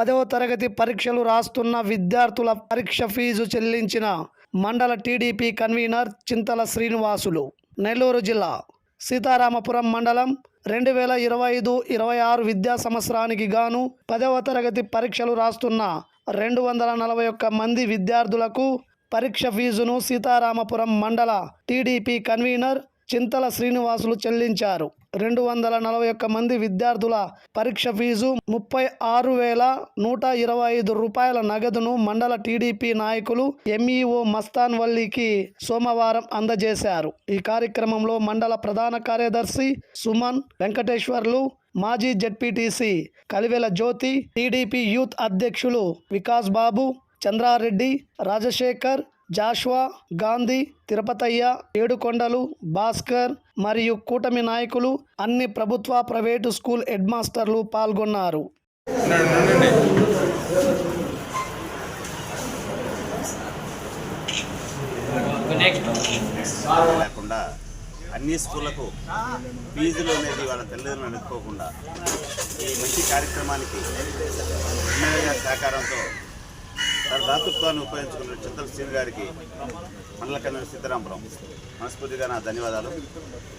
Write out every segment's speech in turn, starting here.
పదవ తరగతి పరీక్షలు రాస్తున్న విద్యార్థుల పరీక్ష ఫీజు చెల్లించిన మండల టీడీపీ కన్వీనర్ చింతల శ్రీనివాసులు. నెల్లూరు జిల్లా సీతారామపురం మండలం రెండు వేల ఇరవై ఐదు ఇరవై ఆరు విద్యా సంవత్సరానికి గాను పదవ తరగతి పరీక్షలు రాస్తున్న రెండు వందల నలభై ఒక్క మంది విద్యార్థులకు పరీక్ష ఫీజును సీతారామపురం మండల టీడీపీ కన్వీనర్ చింతల శ్రీనివాసులు చెల్లించారు. రెండు వందల నలభై ఒక్క మంది విద్యార్థుల పరీక్ష ఫీజు ముప్పై ఆరు వేల నూట ఇరవై ఐదు రూపాయల నగదును మండల టీడీపీ నాయకులు ఎంఈఓ మస్తాన్ వల్లికి సోమవారం అందజేశారు. ఈ కార్యక్రమంలో మండల ప్రధాన కార్యదర్శి సుమన్ వెంకటేశ్వర్లు మాజీ ZPTC Kalivela Jyothi TDP youth అధ్యక్షులు వికాస్ బాబు చంద్రారెడ్డి రాజశేఖర్ జాష్వా గాంధీ తిరుపతయ్య ఏడుకొండలు భాస్కర్ మరియు కూటమి నాయకులు అన్ని ప్రభుత్వ ప్రైవేటు స్కూల్ హెడ్ మాస్టర్లు పాల్గొన్నారు. లేకుండా అన్ని స్కూళ్ళకు ఫీజులు అనేది వాళ్ళ తల్లిదండ్రులు అనుకోకుండా ఈ మంచి కార్యక్రమానికి ఎమ్మెల్యే గారి సహకారంతో తన దాతృత్వాన్ని ఉపయోగించుకున్న చింతల శ్రీని గారికి మండల కన్వీనర్ సీతారాంపురం మనస్ఫూర్తిగా నా ధన్యవాదాలు.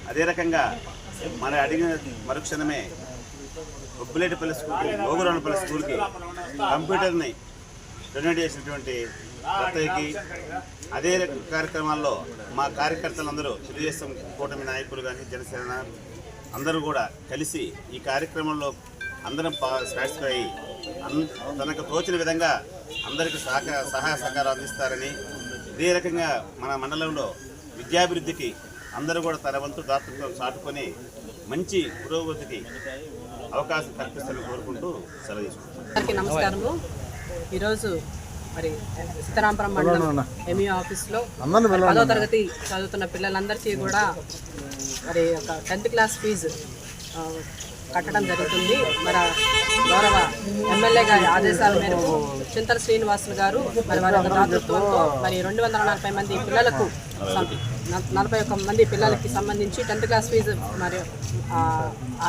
అదే రకంగా మన అడిగిన మరుక్షణమే బొబ్బులేటిపల్లి స్కూల్కి లోగురాణపల్లి స్కూల్కి కంప్యూటర్ని డొనేట్ చేసినటువంటి రత్తయ్యకి అదే కార్యక్రమాల్లో మా కార్యకర్తలందరూ తెలుగుదేశం కూటమి నాయకులు కానీ జనసేన అందరూ కూడా కలిసి ఈ కార్యక్రమంలో అందరం సాటిస్ఫై అయ్యి అన్ తనకు తోచిన విధంగా అందరికీ సహకార సహాయ సహకారం అందిస్తారని ఇదే రకంగా మన మండలంలో విద్యాభివృద్ధికి అందరూ కూడా తన వంతు దాతృత్వం చాటుకొని మంచి పురోగతికి అవకాశం కల్పిస్తారని కోరుకుంటూ సెలవు అందరికీ నమస్కారము. ఈరోజు మరి సీతారామపురం మండలం ఎంఈ ఆఫీస్లో పదో తరగతి చదువుతున్న పిల్లలందరికీ కూడా మరి ఒక టెన్త్ క్లాస్ ఫీజు కట్టడం జరుగుతుంది. మరి గౌరవ ఎమ్మెల్యే గారి ఆదేశాల మేరకు చింతల శ్రీనివాసులు గారు మరి వారి దాతృత్వంతో మరి రెండు వందల నలభై మంది పిల్లలకు నలభై ఒక్క మంది పిల్లలకి సంబంధించి టెన్త్ క్లాస్ ఫీజు మరి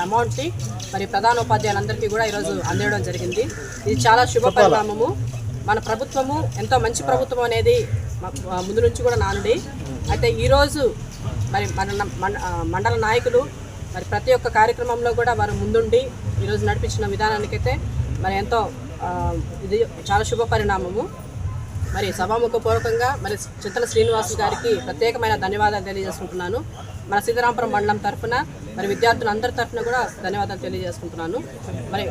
అమౌంట్ని మరి ప్రధాన ఉపాధ్యాయులందరికీ కూడా ఈరోజు అందేయడం జరిగింది. ఇది చాలా శుభ పరిణామము. మన ప్రభుత్వము ఎంతో మంచి ప్రభుత్వం అనేది ముందు నుంచి కూడా నానుడి అయితే ఈరోజు మరి మన మండల నాయకులు మరి ప్రతి ఒక్క కార్యక్రమంలో కూడా వారు ముందుండి ఈరోజు నడిపించిన విధానానికైతే మరి ఎంతో ఇది చాలా శుభ పరిణామము మరి సభాముఖపూర్వకంగా మరి చింతల శ్రీనివాసు గారికి ప్రత్యేకమైన ధన్యవాదాలు తెలియజేసుకుంటున్నాను. మన సీతారాంపురం మండలం తరఫున మరి విద్యార్థులందరి తరఫున కూడా ధన్యవాదాలు తెలియజేసుకుంటున్నాను. మరి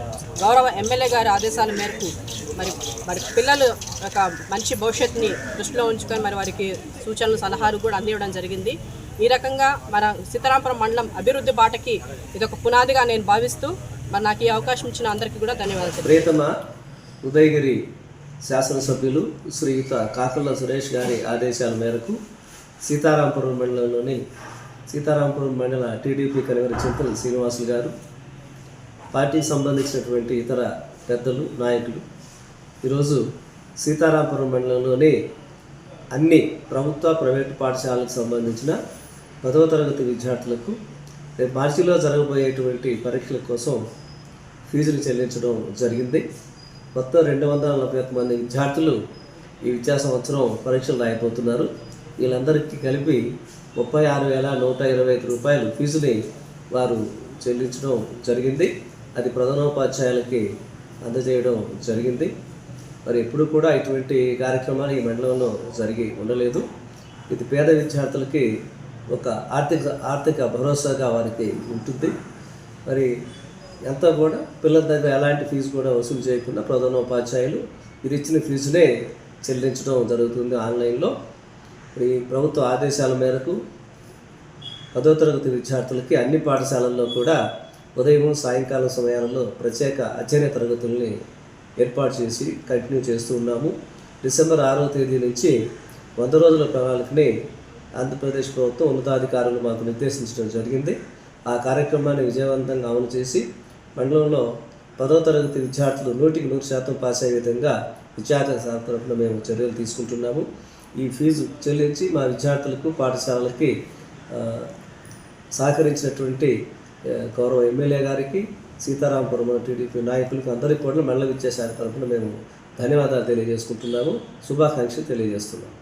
గౌరవ ఎమ్మెల్యే గారి ఆదేశాల మేరకు మరి మరి పిల్లలు ఒక మంచి భవిష్యత్తుని దృష్టిలో ఉంచుకొని మరి వారికి సూచనలు సలహాలు కూడా అందివ్వడం జరిగింది. ఈ రకంగా మన సీతారాంపురం మండలం అభివృద్ధి బాటకి ఇది ఒక పునాదిగా నేను భావిస్తూ మరి నాకు ఈ అవకాశం ఇచ్చిన అందరికీ కూడా ధన్యవాదాలు ప్రియతమ ఉదయగిరి శాసనసభ్యులు శ్రీయుత కాకుల సురేష్ గారి ఆదేశాల మేరకు సీతారాంపురం మండలంలోని సీతారాంపురం మండల టీడీపీ కన్వీనర్ చింతల శ్రీనివాసులు గారు పార్టీకి సంబంధించినటువంటి ఇతర పెద్దలు నాయకులు. ఈరోజు సీతారాంపురం మండలంలోని అన్ని ప్రభుత్వ ప్రైవేటు పాఠశాలకు సంబంధించిన పదవ తరగతి విద్యార్థులకు రేపు మార్చిలో జరగబోయేటువంటి పరీక్షల కోసం ఫీజులు చెల్లించడం జరిగింది. మొత్తం రెండు వందల నలభై ఒక్క మంది విద్యార్థులు ఈ విద్యా సంవత్సరం పరీక్షలు రాయబోతున్నారు. వీళ్ళందరికీ కలిపి ముప్పై ఆరు వేల నూట ఇరవై ఐదు రూపాయలు ఫీజుని వారు చెల్లించడం జరిగింది. అది ప్రధానోపాధ్యాయులకి అందజేయడం జరిగింది. మరి ఎప్పుడు కూడా ఇటువంటి కార్యక్రమాలు ఈ మండలంలో జరిగి ఉండలేదు. ఇది పేద విద్యార్థులకి ఒక ఆర్థిక ఆర్థిక భరోసాగా వారికి ఉంటుంది. మరి ఎంత కూడా పిల్లల దగ్గర ఎలాంటి ఫీజు కూడా వసూలు చేయకుండా ప్రధానోపాధ్యాయులు మీరు ఇచ్చిన ఫీజునే చెల్లించడం జరుగుతుంది ఆన్లైన్లో. ఈ ప్రభుత్వ ఆదేశాల మేరకు పదో తరగతి విద్యార్థులకి అన్ని పాఠశాలల్లో కూడా ఉదయం సాయంకాలం సమయాలలో ప్రత్యేక అధ్యయన తరగతుల్ని ఏర్పాటు చేసి కంటిన్యూ చేస్తూ ఉన్నాము. డిసెంబర్ ఆరవ తేదీ నుంచి వంద రోజుల ప్రణాళికని ఆంధ్రప్రదేశ్ ప్రభుత్వం ఉన్నతాధికారులు మాకు నిర్దేశించడం జరిగింది. ఆ కార్యక్రమాన్ని విజయవంతంగా అమలు చేసి మండలంలో పదో తరగతి విద్యార్థులు నూటికి నూరు శాతం పాస్ అయ్యే విధంగా విద్యార్థుల శాఖ తరఫున మేము చర్యలు తీసుకుంటున్నాము. ఈ ఫీజు చెల్లించి మా విద్యార్థులకు పాఠశాలలకి సహకరించినటువంటి గౌరవ ఎమ్మెల్యే గారికి సీతారాంపురం టీడీపీ నాయకులకు అందరికీ కూడా మండల విద్యాశాఖ తరఫున మేము ధన్యవాదాలు తెలియజేసుకుంటున్నాము. శుభాకాంక్షలు తెలియజేస్తున్నాము.